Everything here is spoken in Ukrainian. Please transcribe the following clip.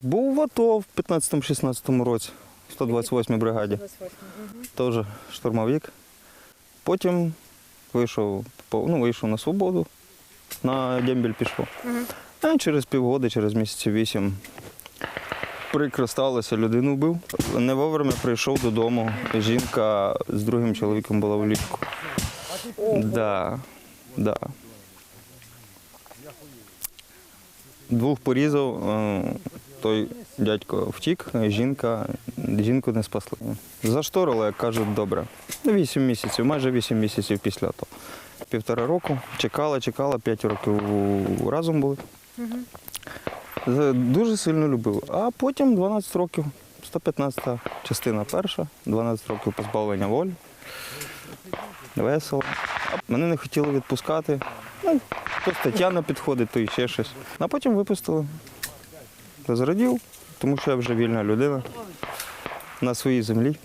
Був в АТО в 15-16 році, в 128-й бригаді. Теж штурмовик. Потім вийшов, ну, вийшов на свободу, на дембель пішов. А через півгода, через місяців вісім. Прикро сталося, людину вбив. Не вовремя прийшов додому. Жінка з другим чоловіком була в ліжку. Да, да. Двох порізав, е, той дядько втік, жінка, жінку не спасли. Зашторили, як кажуть, добре. Вісім місяців, майже вісім місяців після того. Півтора року. Чекала, чекала, п'ять років разом були. Дуже сильно любив. А потім 12 років, 115-та частина перша, 12 років позбавлення волі. Весело. Мене не хотіли відпускати. Ну, то Тетяна підходить, то і ще щось. А потім випустили. Зрадів, тому що я вже вільна людина на своїй землі.